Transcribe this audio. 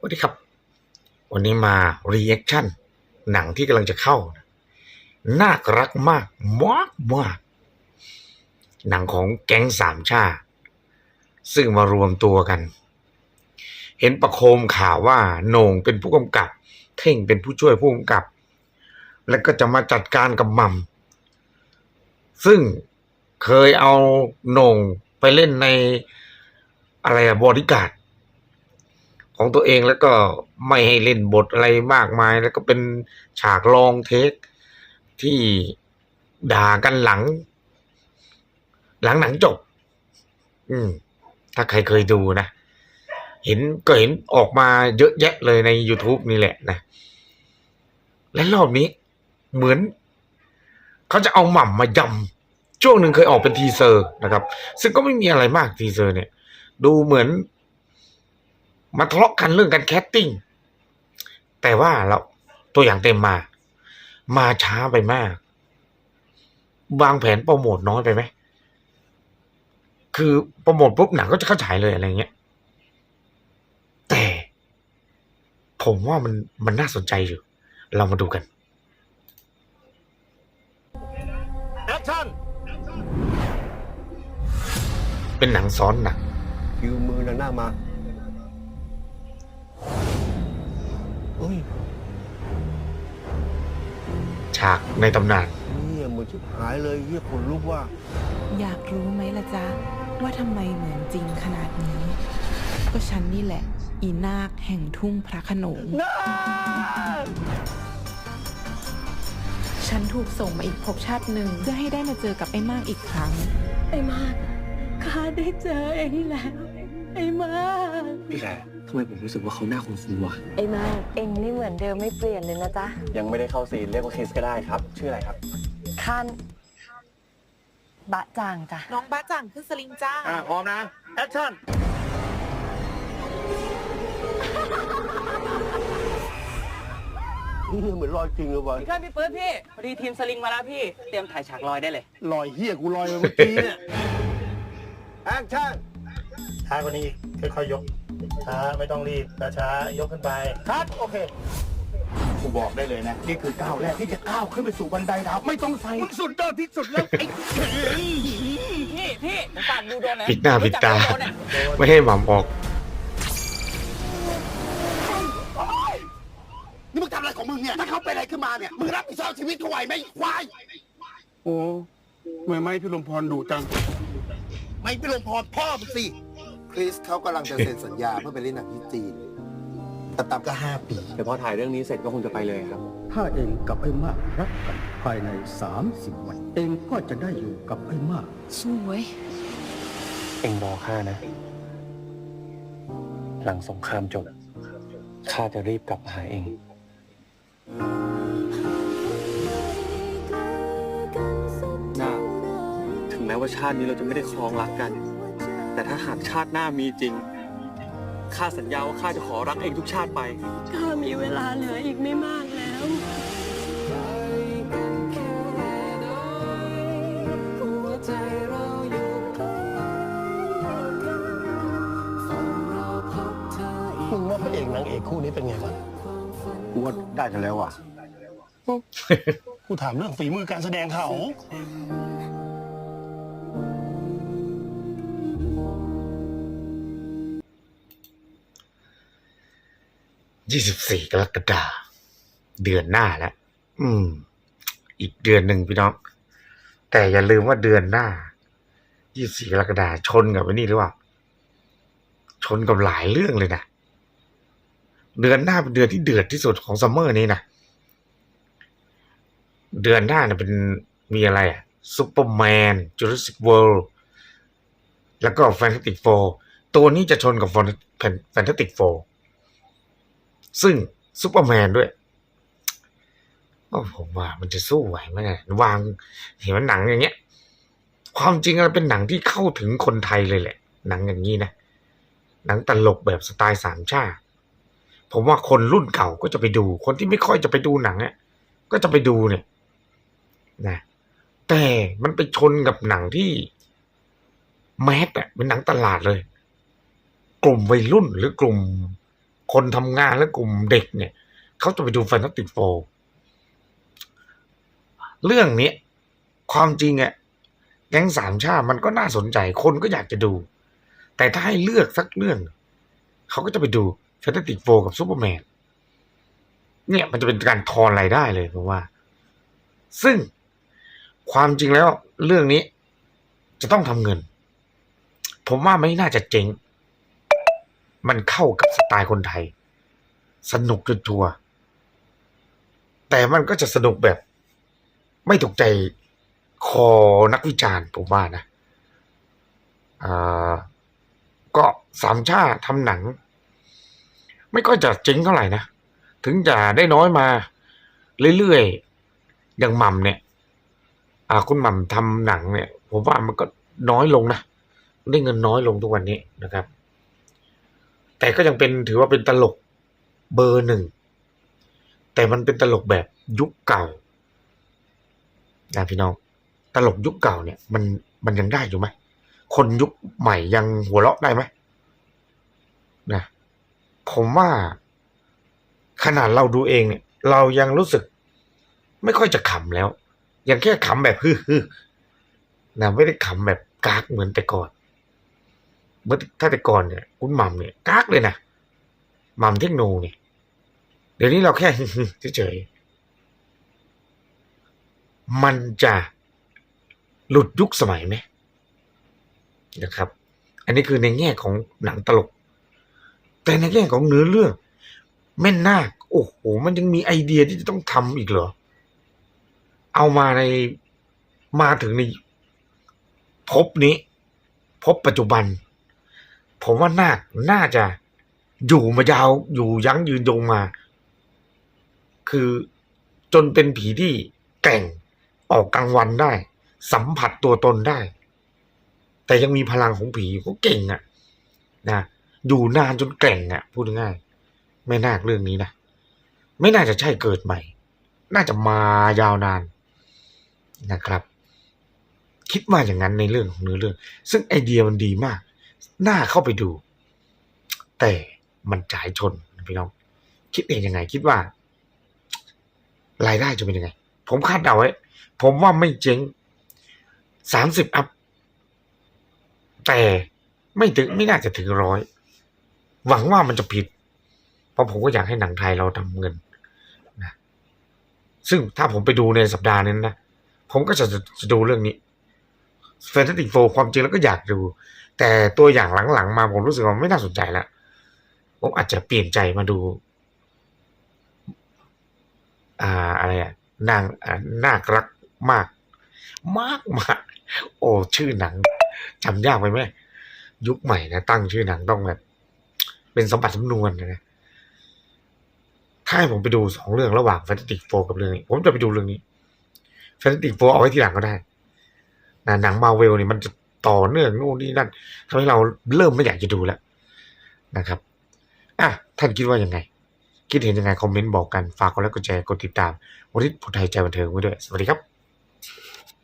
สวัสดีครับ วันนี้มา reaction หนังที่กำลังจะเข้าน่ารักมากมากมากหนังของแก๊งสามชา ซึ่งมารวมตัวกัน เห็นประโคมข่าวว่าโหน่งเป็นผู้กำกับ เท่งเป็นผู้ช่วยผู้กำกับ แล้วก็จะมาจัดการกับมัมซึ่งเคยเอาโหน่งไปเล่นในอะไรบอดี้การ์ด ของตัวเองแล้วก็ไม่ให้เล่นบทอะไรมากมาย แล้วก็เป็นฉากลองเทคที่ด่ากันหลัง หลังหนังจบ อืม ถ้าใครเคยดูนะ เห็นก็เห็นออกมาเยอะแยะเลยใน YouTube นี่แหละนะ และรอบนี้เหมือน เขาจะเอาหม่ำมายำช่วงหนึ่งเคยออกเป็นทีเซอร์นะครับ ซึ่งก็ไม่มีอะไรมากทีเซอร์เนี่ย ดูเหมือน มาทะเลาะกันเรื่องการแคสติ้งแต่ว่าเราตัวอย่างเต็มมา มาช้าไปมาก วางแผนโปรโมทน้อยไปไหมคือโปรโมทปุ๊บหนังก็จะเข้าฉายเลยอะไรเงี้ย แต่ ผมว่ามันมันน่าสนใจอยู่ เรามาดูกันแอคชั่นเป็นหนังซ้อนหนังยืมมือนางหน้ามา ฉากในตำนานเนี่ยเหมือนชิบหายเลยเฮียขนลุกว่า อยากรู้ไหมล่ะจ๊ะ ว่าทำไมเหมือนจริงขนาดนี้ ก็ฉันนี่แหละ อีนาคแห่งทุ่งพระโขนงฉันถูกส่งมาอีกภพชาติหนึ่งเพื่อให้ได้มาเจอกับไอ้มากอีกครั้ง ไอ้มากข้าได้เจอเองแล้ว ไอ้มาก พี่แขก ทำไมผมรู้สึกว่าเขาหน้าคุ้นๆวะไอ้มากเองนี่เหมือนเดิมไม่เปลี่ยนเลยนะจ๊ะ ยังไม่ได้เข้าซีนเรียกว่าเคสก็ได้ครับ ชื่ออะไรครับ ข้านบะจางจ้ะ น้องบ้าจังขึ้นสลิงจ้า อะพร้อมนะ แอคชั่น นี่เหมือนรอยจริงเลยวะพี่ครับพี่ปื๊ดพี่ พอดีทีมสลิงมาแล้วพี่ เตรียมถ่ายฉากลอยได้เลย รอยเฮียกูลอยมาเมื่อกี้เนี่ย แอคชั่นช้ากว่านี้อีกค่อยๆยก ช้าไม่ต้องรีบช้าๆยกขึ้นไปคัดโอเคกูบอกได้เลยนะ นี่คือก้าวแรกที่จะก้าวขึ้นไปสู่บันไดดาวไม่ต้องใส่สุดยอดที่สุดแล้วไอ้พี่พี่ผมฝากดูโดนนะปิดหน้าปิดตารู้จักโดนเนี่ยไม่ให้หม่ำออก นี่มึงทำอะไรของมึงเนี่ย ถ้าเขาเป็นอะไรขึ้นมาเนี่ย มึงรับผิดชอบชีวิตเขาไหวไหมควายโอ้ไม่ไม่พี่ลมพรดุจัง ไม่ไปลงพรพ่อมึงสิค ริสเขากำลังจะเซ็นสัญญาเพื่อไปเล่นหนังที่จีนแต่ตามก็ห้าปี เดี๋ยวพอถ่ายเรื่องนี้เสร็จก็คงจะไปเลยครับ ถ้าเองกับไอ้มากรักกันภายใน 30 วัน เองก็จะได้อยู่กับไอ้มากสู้เว้ยเอ็งรอข้านะ หลังสงครามจบข้าจะรีบกลับมาหาเอง นาคถึงแม้ว่าชาตินี้เราจะไม่ได้ครองรักกัน แต่ถ้าหากชาติหน้ามีจริง ข้าสัญญาว่าข้าจะขอรักเองทุกชาติไป ข้ามีเวลาเหลืออีกไม่มากแล้ว มึงว่าพระเอกนางเอกคู่นี้เป็นไงวะกูว่าได้กันแล้วอะกูถามเรื่องฝีมือการแสดงเขา ยี่สิบสี่กรกฎาเดือนหน้าแล้วอืม อีกเดือนหนึ่งพี่น้อง แต่อย่าลืมว่าเดือนหน้ายี่สิบสี่กรกฎาชนกับไอ้นี่หรือเปล่า ชนกับหลายเรื่องเลยนะเดือนหน้าเป็นเดือนที่เดือดที่สุดของซัมเมอร์นี้นะเดือนหน้าเนี่ยเป็นมีอะไรอะซูเปอร์แมนจูราสสิกเวิลด์แล้วก็แฟนตาติกโฟตัวนี้จะชนกับแฟนตาติกโฟ ซึ่งซูเปอร์แมนด้วยโอ้ผมว่ามันจะสู้ไหวไหมเนี่ยวางเห็นว่าหนังอย่างเงี้ย ความจริงมันเป็นหนังที่เข้าถึงคนไทยเลยแหละ หนังอย่างนี้นะหนังตลกแบบสไตล์สามชาติผมว่าคนรุ่นเก่าก็จะไปดู คนที่ไม่ค่อยจะไปดูหนังเนี่ยก็จะไปดูเนี่ยนะแต่มันไปชนกับหนังที่แมสอะเป็นหนังตลาดเลย กลุ่มวัยรุ่นหรือกลุ่ม คนทำงานและกลุ่มเด็กเนี่ยเขาจะไปดูแฟนตาติกโฟเรื่องนี้ความจริงอะแก๊งสามชาติมันก็น่าสนใจคนก็อยากจะดู แต่ถ้าให้เลือกสักเรื่อง เขาก็จะไปดูแฟนตาติกโฟกับซูเปอร์แมนเนี่ยมันจะเป็นการทอนรายได้เลยผมว่า ซึ่งความจริงแล้วเรื่องนี้จะต้องทำเงิน ผมว่าไม่น่าจะเจ๊ง มันเข้ากับสไตล์คนไทย สนุกจนทัวร์แต่มันก็จะสนุกแบบ ไม่ถูกใจคอนักวิจารณ์ผมว่านะอ่าก็สามชาติทำหนัง ไม่ค่อยจะเจ๊งเท่าไหร่นะ ถึงจะได้น้อยมา เรื่อยๆ อย่างหม่ำเนี่ย อ่าคุณหม่ำทำหนังเนี่ย ผมว่ามันก็น้อยลงนะ ได้เงินน้อยลงทุกวันนี้นะครับ แต่ก็ยังเป็นถือว่าเป็นตลกเบอร์หนึ่ง แต่มันเป็นตลกแบบยุคเก่านะพี่น้อง ตลกยุคเก่าเนี่ยมันมันยังได้อยู่ไหมคนยุคใหม่ยังหัวเราะได้ไหมนะผมว่าขนาดเราดูเองเนี่ย เรายังรู้สึก ไม่ค่อยจะขำแล้ว ยังแค่ขำแบบฮึ่ๆนะไม่ได้ขำแบบกากเหมือนแต่ก่อน เมื่อถ้าแต่ก่อนเนี่ยคุณหม่ำเนี่ยกากเลยนะหม่ำเทคโนเนี่ยเดี๋ยวนี้เราแค่เฉยๆมันจะหลุดยุคสมัยไหมนะครับ อันนี้คือในแง่ของหนังตลก แต่ในแง่ของเนื้อเรื่อง แม่นาคโอ้โห มันยังมีไอเดียที่จะต้องทำอีกเหรอ เอามาในมาถึงในภพนี้ภพปัจจุบัน ผมว่าน่าน่าจะอยู่มายาวอยู่ยั้งยืนยงมา คือจนเป็นผีที่แก่งออกกลางวันได้ สัมผัสตัวตนได้ แต่ยังมีพลังของผีเขาเก่งอะ่ะนะอยู่นานจนแก่งอะ่ะ พูดง่ายไม่น่าเรื่องนี้นะไม่น่าจะใช่เกิดใหม่ น่าจะมายาวนานนะครับ คิดว่าอย่างนั้นในเรื่องของเนื้อเรื่อง ซึ่งไอเดียมันดีมาก น่าเข้าไปดู แต่มันจ่ายชนพี่น้อง คิดเองยังไง คิดว่ารายได้จะเป็นยังไง ผมคาดเดาไว้ ผมว่าไม่เจ๊งสามสิบอัพ แต่ไม่ถึงไม่น่าจะถึงร้อย หวังว่ามันจะผิด เพราะผมก็อยากให้หนังไทยเราทำเงินนะซึ่งถ้าผมไปดูในสัปดาห์นั้นนะ ผมก็จะจะดูเรื่องนี้แฟนตาติกโฟความจริงแล้วก็อยากดู แต่ตัวอย่างหลังๆมาผมรู้สึกว่าไม่น่าสนใจแล้วผมอาจจะเปลี่ยนใจมาดู อ่าอะไรอะนางอ่านาครักมาก มากมากโอ้ชื่อหนังจำยากไปไหมยุคใหม่นะตั้งชื่อหนังต้องแบบ เป็นสมบัติสำนวนนะถ้าให้ผมไปดูสองเรื่องระหว่างแฟนตาติกโฟกับเรื่องนี้ ผมจะไปดูเรื่องนี้แฟนตาติกโฟเอาไว้ทีหลังก็ได้นะหนังมาเวลนี่มันจะ ต่อเนื่องโน่นนี่นั่นทำให้เราเริ่มไม่อยากจะดูแล้วนะครับอะท่านคิดว่ายังไง คิดเห็นยังไงคอมเมนต์บอกกัน ฝากกดไลค์กดแชร์กดติดตามวันนี้ผู้ไทยใจบันเทิงไว้ด้วย สวัสดีครับ